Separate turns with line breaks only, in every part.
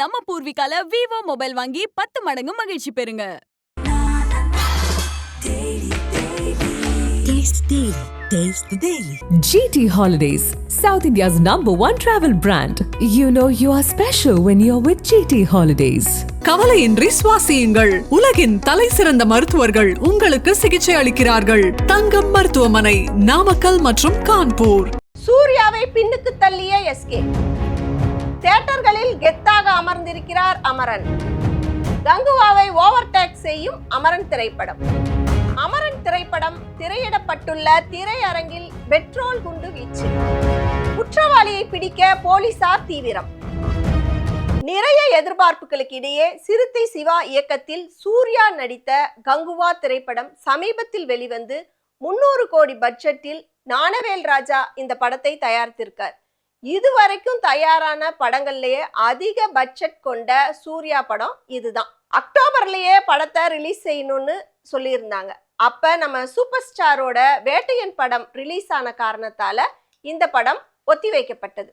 நம்ம பூர்விகால Vivo mobile வாங்கி பத்து மடங்கு மகிழ்ச்சி பெறுங்க
Taste Daily. Taste the Daily.
GT Holidays, South India's number one travel brand. You know you are special when you're with GT Holidays.
கவலையின்றி சுவாசியுங்கள் உலகின் தலை சிறந்த மருத்துவர்கள் உங்களுக்கு சிகிச்சை அளிக்கிறார்கள் தங்கம் மருத்துவமனை நாமக்கல் மற்றும் கான்பூர்
சூர்யாவை பின்னுக்கு தள்ளிய எஸ்கே தியேட்டர்களில் கெத்தாக அமர்ந்திருக்கிறார் அமரன். கங்குவாவை ஓவர்டேக் செய்யும் அமரன் திரைப்படம். அமரன் திரைப்படம் திரையிடப்பட்டுள்ள திரையரங்கில் பெட்ரோல் குண்டு வீச்சு. குற்றவாளியை பிடிக்க போலீசார் தீவிரம். நிறைய எதிர்பார்ப்புகளுக்கு இடையே சிறுத்தை சிவா இயக்கத்தில் சூர்யா நடித்த கங்குவா திரைப்படம் சமீபத்தில் வெளிவந்து முன்னூறு கோடி பட்ஜெட்டில் ஞானவேல் ராஜா இந்த படத்தை தயாரித்திருக்கார். இதுவரைக்கும் தயாரான படங்கள்லயே அதிக பட்ஜெட் கொண்ட சூர்யா படம் இதுதான். அக்டோபர்லயே படத்தை ரிலீஸ் செய்யணும்னு சொல்லியிருந்தாங்க. அப்ப நம்ம சூப்பர் ஸ்டாரோட வேட்டையன் படம் ரிலீஸ் ஆன காரணத்தால இந்த படம் ஒத்தி வைக்கப்பட்டது.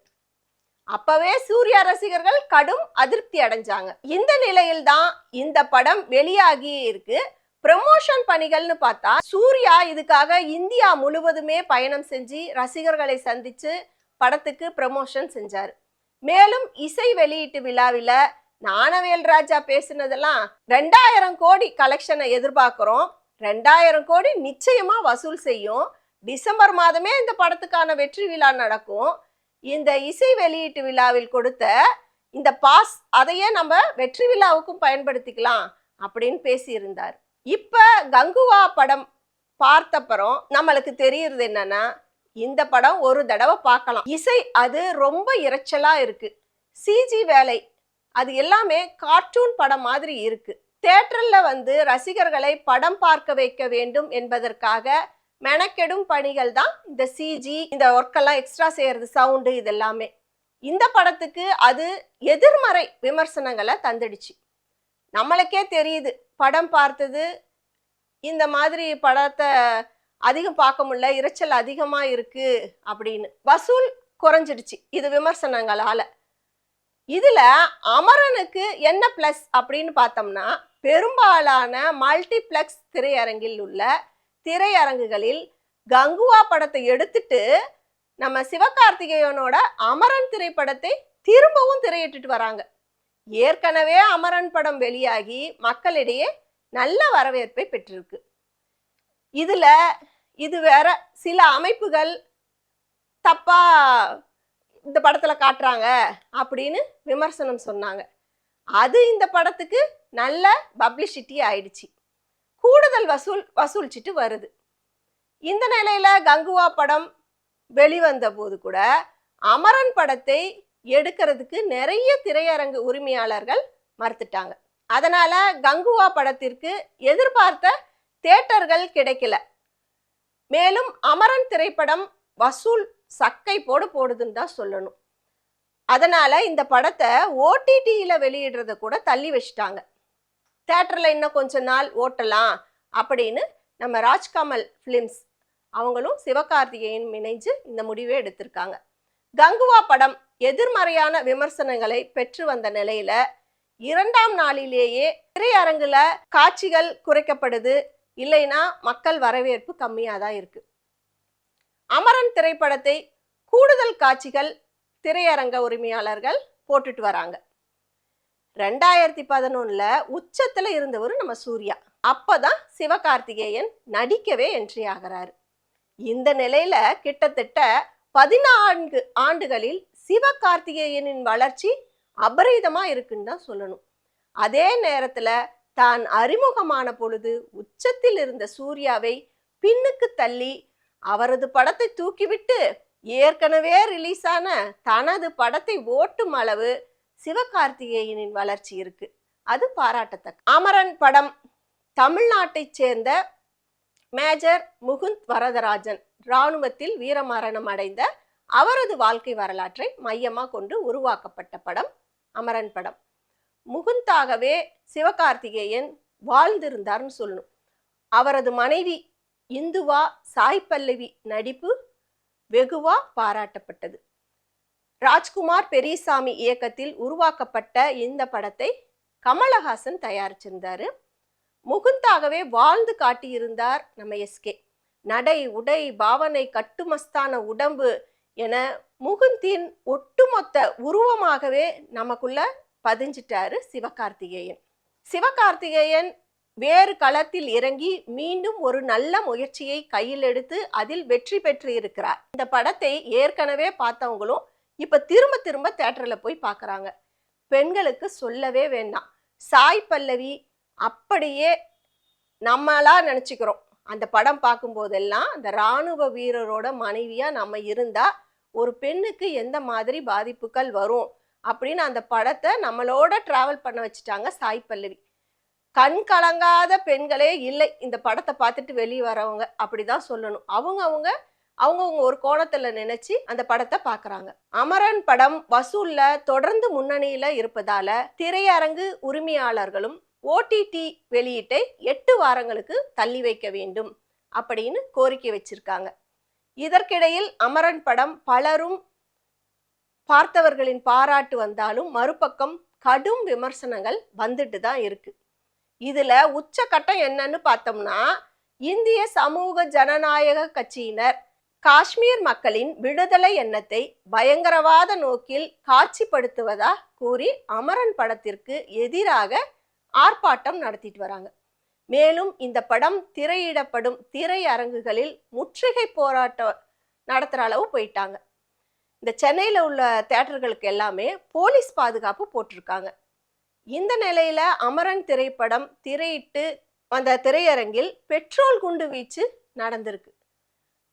அப்பவே சூர்யா ரசிகர்கள் கடும் அதிருப்தி அடைஞ்சாங்க. இந்த நிலையில் தான் இந்த படம் வெளியாகி இருக்கு. ப்ரமோஷன் பணிகள்னு பார்த்தா சூர்யா இதுக்காக இந்தியா முழுவதுமே பயணம் செஞ்சு ரசிகர்களை சந்திச்சு படத்துக்கு ப்ரமோஷன் செஞ்சார். மேலும் இசை வெளியீட்டு விழாவில் ஞானவேல் ராஜா பேசினதெல்லாம் ரெண்டாயிரம் கோடி கலெக்ஷனை எதிர்பார்க்குறோம். ரெண்டாயிரம் கோடி நிச்சயமாக வசூல் செய்யும். டிசம்பர் மாதமே இந்த படத்துக்கான வெற்றி விழா நடக்கும். இந்த இசை வெளியீட்டு விழாவில் கொடுத்த இந்த பாஸ் அதையே நம்ம வெற்றி விழாவுக்கும் பயன்படுத்திக்கலாம் அப்படின்னு பேசியிருந்தார். இப்போ கங்குவா படம் பார்த்தப்பறம் நம்மளுக்கு தெரியுறது என்னன்னா இந்த படம் ஒரு தடவை பார்க்கலாம். இசை அது ரொம்ப இறைச்சலா இருக்கு. சிஜி வேலை அது எல்லாமே கார்ட்டூன் படம் மாதிரி இருக்கு. தேட்டரில் வந்து ரசிகர்களை படம் பார்க்க வைக்க வேண்டும் என்பதற்காக மெனக்கெடும் பணிகள் தான் இந்த சிஜி இந்த ஒர்க்கெல்லாம் எக்ஸ்ட்ரா செய்யறது சவுண்டு இதெல்லாமே. இந்த படத்துக்கு அது எதிர்மறை விமர்சனங்களை தந்துடுச்சு. நம்மளுக்கே தெரியுது படம் பார்த்தது இந்த மாதிரி படத்தை அதிகம் பார்க்க முடியல இரைச்சல் அதிகமாக இருக்குது அப்படின்னு. வசூல் குறைஞ்சிடுச்சு. இது விமர்சனங்களால். இதில் அமரனுக்கு என்ன ப்ளஸ் அப்படின்னு பார்த்தோம்னா பெரும்பாலான மல்டிப்ளெக்ஸ் திரையரங்கில் உள்ள திரையரங்குகளில் கங்குவா படத்தை எடுத்துட்டு நம்ம சிவகார்த்திகேயனோட அமரன் திரைப்படத்தை திரும்பவும் திரையிட்டுட்டு வராங்க. ஏற்கனவே அமரன் படம் வெளியாகி மக்களிடையே நல்ல வரவேற்பை பெற்றிருக்கு. இதில் இது வேற சில அமைப்புகள் தப்பாக இந்த படத்தில் காட்டுறாங்க அப்படின்னு விமர்சனம் சொன்னாங்க. அது இந்த படத்துக்கு நல்ல பப்ளிசிட்டி ஆயிடுச்சு. கூடுதல் வசூல் வசூலிச்சிட்டு வருது. இந்த நிலையில கங்குவா படம் வெளிவந்த போது கூட அமரன் படத்தை எடுக்கிறதுக்கு நிறைய திரையரங்கு உரிமையாளர்கள் மறுத்துட்டாங்க. அதனால கங்குவா படத்திற்கு எதிர்பார்த்த தேட்டர்கள் கிடைக்கல. மேலும் அமரன் திரைப்படம் வசூல் சக்கை போடு போடுதுன்னு தான் சொல்லணும். அதனால இந்த படத்தை ஓடிடியில் வெளியிடுறத கூட தள்ளி வச்சிட்டாங்க. தேட்டரில் இன்னும் கொஞ்ச நாள் ஓட்டலாம் அப்படின்னு நம்ம ராஜ்கமல் ஃபிலிம்ஸ் அவங்களும் சிவகார்த்திகேயன் இணைஞ்சு இந்த முடிவை எடுத்திருக்காங்க. கங்குவா படம் எதிர்மறையான விமர்சனங்களை பெற்று வந்த நிலையில இரண்டாம் நாளிலேயே திரையரங்குல காட்சிகள் குறைக்கப்படுது. இல்லைன்னா மக்கள் வரவேற்பு கம்மியாக தான் இருக்கு. அமரன் திரைப்படத்தை கூடுதல் காட்சிகள் திரையரங்க உரிமையாளர்கள் போட்டுட்டு வராங்க. ரெண்டாயிரத்தி பதினொன்றில் உச்சத்தில் இருந்தவர் நம்ம சூர்யா. அப்போ தான் சிவகார்த்திகேயன் நடிக்கவே என்ட்ரி ஆகிறாரு. இந்த நிலையில் கிட்டத்தட்ட பதினான்கு ஆண்டுகளில் சிவகார்த்திகேயனின் வளர்ச்சி அபரீதமாக இருக்குன்னு தான் சொல்லணும். அதே நேரத்தில் தான் அறிமுகமான பொழுது உச்சத்தில் இருந்த சூர்யாவை பின்னுக்கு தள்ளி அவரது படத்தை தூக்கிவிட்டு ஏற்கனவே ரிலீஸான தனது படத்தை ஓட்டும் அளவு சிவகார்த்திகேயனின் வளர்ச்சி இருக்கு. அது பாராட்டத்தக்க. அமரன் படம் தமிழ்நாட்டைச் சேர்ந்த மேஜர் முகுந்த் வரதராஜன் இராணுவத்தில் வீரமரணம் அடைந்த அவரது வாழ்க்கை வரலாற்றை மையமாக கொண்டு உருவாக்கப்பட்ட படம் அமரன் படம். முகுந்தாகவே சிவகார்த்திகேயன் வாழ்ந்திருந்தார்னு சொல்லணும். அவரது மனைவி இந்துவா சாய் பல்லவி நடிப்பு வெகுவா பாராட்டப்பட்டது. ராஜ்குமார் பெரியசாமி இயக்கத்தில் உருவாக்கப்பட்ட இந்த படத்தை கமலஹாசன் தயாரிச்சிருந்தாரு. முகுந்தாகவே வாழ்ந்து காட்டியிருந்தார் நம்ம எஸ்கே நடை உடை பாவனை கட்டுமஸ்தான உடம்பு என முகுந்தின் ஒட்டுமொத்த உருவமாகவே நமக்குள்ள பதிஞ்சிட்டாரு சிவகார்த்திகேயன். சிவகார்த்திகேயன் வேறு களத்தில் இறங்கி மீண்டும் ஒரு நல்ல முயற்சியை கையில் எடுத்து அதில் வெற்றி பெற்று இருக்கிறார் இந்த படத்தை ஏற்கனவே பார்த்தவங்களும் இப்ப திரும்ப திரும்ப தேட்டர்ல போய் பார்க்குறாங்க பெண்களுக்கு சொல்லவே வேண்டாம். சாய் பல்லவி அப்படியே நம்மளா நினச்சிக்கிறோம். அந்த படம் பார்க்கும்போதெல்லாம் அந்த இராணுவ வீரரோட மனைவியாக நம்ம இருந்தால் ஒரு பெண்ணுக்கு எந்த மாதிரி பாதிப்புகள் வரும்? அப்படின்னு அந்த படத்தை நம்மளோட ட்ராவல் பண்ண வச்சுட்டாங்க சாய் பல்லவி. கண் கலங்காத பெண்களே இல்லை. இந்த படத்தை பார்த்துட்டு வெளியே வரவங்க அப்படிதான் சொல்லணும். அவங்க அவங்க அவங்கவுங்க ஒரு கோணத்தில் நினைச்சு அந்த படத்தை பார்க்குறாங்க. அமரன் படம் வசூலில் தொடர்ந்து முன்னணியில் இருப்பதால திரையரங்கு உரிமையாளர்களும் ஓடிடி வெளியீட்டை எட்டு வாரங்களுக்கு தள்ளி வைக்க வேண்டும் அப்படின்னு கோரிக்கை வச்சிருக்காங்க. இதற்கிடையில் அமரன் படம் பலரும் பார்த்தவர்களின் பாராட்டு வந்தாலும் மறுபக்கம் கடும் விமர்சனங்கள் வந்துட்டு தான் இருக்கு. இதுல உச்சகட்டம் என்னன்னு பார்த்தோம்னா இந்திய சமூக ஜனநாயக கட்சியினர் காஷ்மீர் மக்களின் விடுதலை எண்ணத்தை பயங்கரவாத நோக்கில் காட்சிப்படுத்துவதா கூறி அமரன் படத்திற்கு எதிராக ஆர்ப்பாட்டம் நடத்திட்டு வராங்க. மேலும் இந்த படம் திரையிடப்படும் திரையரங்குகளில் முற்றுகை போராட்டம் நடத்துகிற அளவு போயிட்டாங்க. இந்த சென்னையில் உள்ள தேட்டர்களுக்கு எல்லாமே போலீஸ் பாதுகாப்பு போட்டிருக்காங்க. இந்த நிலையில் அமரன் திரைப்படம் திரையிட்டு வந்த திரையரங்கில் பெட்ரோல் குண்டு வீச்சு நடந்திருக்கு.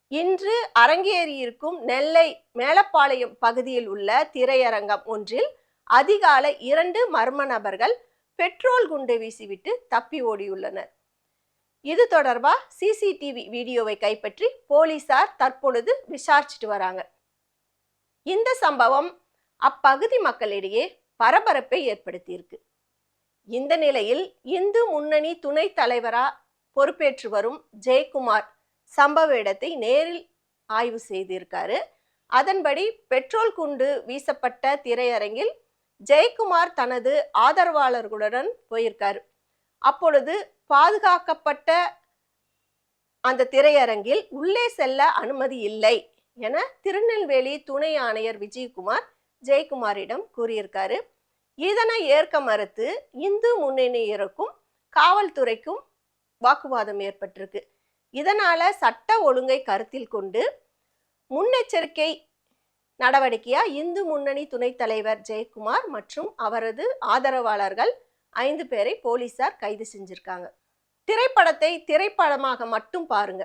இன்று அரங்கேறியிருக்கும் நெல்லை மேலப்பாளையம் பகுதியில் உள்ள திரையரங்கம் ஒன்றில் அதிகாலை இரண்டு மர்ம நபர்கள் பெட்ரோல் குண்டு வீசிவிட்டு தப்பி ஓடியுள்ளனர். இது தொடர்பாக சிசிடிவி வீடியோவை கைப்பற்றி போலீசார் தற்பொழுது விசாரிச்சுட்டு வராங்க. இந்த சம்பவம் அப்பகுதி மக்களிடையே பரபரப்பை ஏற்படுத்தியிருக்கு. இந்த நிலையில் இந்து முன்னணி துணைத் தலைவரா பொறுப்பேற்று வரும் ஜெயக்குமார் சம்பவ இடத்தை நேரில் ஆய்வு செய்திருக்காரு. அதன்படி பெட்ரோல் குண்டு வீசப்பட்ட திரையரங்கில் ஜெயக்குமார் தனது ஆதரவாளர்களுடன் போயிருக்காரு. அப்பொழுது பாதுகாக்கப்பட்ட அந்த திரையரங்கில் உள்ளே செல்ல அனுமதி இல்லை. என திருநெல்வேலி துணை ஆணையர் விஜயகுமார் ஜெயக்குமாரிடம் கூறியிருக்காரு. இதனை ஏற்க மறுத்து இந்து முன்னணியருக்கும் காவல்துறைக்கும் வாக்குவாதம் ஏற்பட்டிருக்கு. இதனால சட்ட ஒழுங்கை கருத்தில் கொண்டு முன்னெச்சரிக்கை நடவடிக்கையா இந்து முன்னணி துணைத் தலைவர் ஜெயக்குமார் மற்றும் அவரது ஆதரவாளர்கள் ஐந்து பேரை போலீசார் கைது செஞ்சிருக்காங்க. திரைப்படத்தை திரைப்படமாக மட்டும் பாருங்க.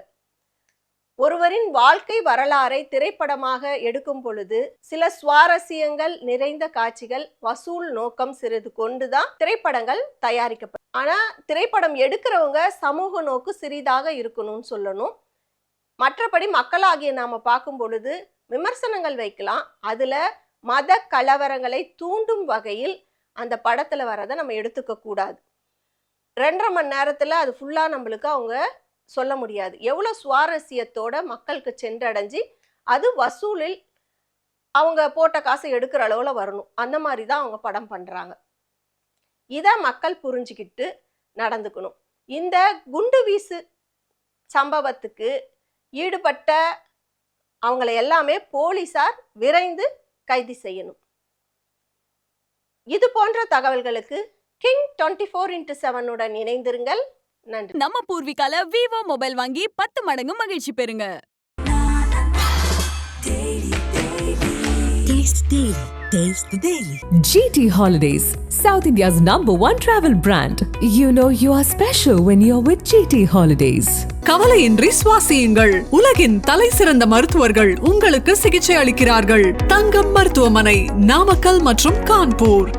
ஒருவரின் வாழ்க்கை வரலாறை திரைப்படமாக எடுக்கும் பொழுது சில சுவாரஸ்யங்கள் நிறைந்த காட்சிகள் வசூல் நோக்கம் சிறிது கொண்டுதான் திரைப்படங்கள் தயாரிக்கப்படும் ஆனா திரைப்படம் எடுக்கிறவங்க சமூக நோக்கு சிறிதாக இருக்கணும்னு சொல்லணும். மற்றபடி மக்களாகிய நாம பார்க்கும் பொழுது விமர்சனங்கள் வைக்கலாம். அதுல மத கலவரங்களை தூண்டும் வகையில் அந்த படத்துல வரதை நம்ம எடுத்துக்க கூடாது. ரெண்டரை மணி நேரத்துல அது ஃபுல்லா நம்மளுக்கு அவங்க சொல்ல முடியாது. எவ்வளோ சுவாரஸ்யத்தோட மக்களுக்கு சென்றடைஞ்சு அது வசூலில் அவங்க போட்ட காசை எடுக்கிற அளவில் வரணும். அந்த மாதிரி தான் அவங்க படம் பண்ணுறாங்க இதை மக்கள் புரிஞ்சுக்கிட்டு நடந்துக்கணும். இந்த குண்டு வீசு சம்பவத்துக்கு ஈடுபட்ட அவங்கள எல்லாமே போலீசார் விரைந்து கைது செய்யணும். இது போன்ற தகவல்களுக்கு கிங் டுவெண்ட்டி ஃபோர் இன்ட்டு செவனுடன் இணைந்திருங்கள். நன்றி
நம்ம பூர்விகால விவோ மொபைல் வாங்கி பத்து மடங்கு மகிழ்ச்சி பெறுங்க.
GT Holidays, South India's number one travel brand. You know you are special when you're with GT Holidays.
கவலையின்றி சுவாசியுங்கள் உலகின் தலை சிறந்த மருத்துவர்கள் உங்களுக்கு சிகிச்சை அளிக்கிறார்கள் தங்கம் மருத்துவமனை நாமக்கல் மற்றும் கான்பூர்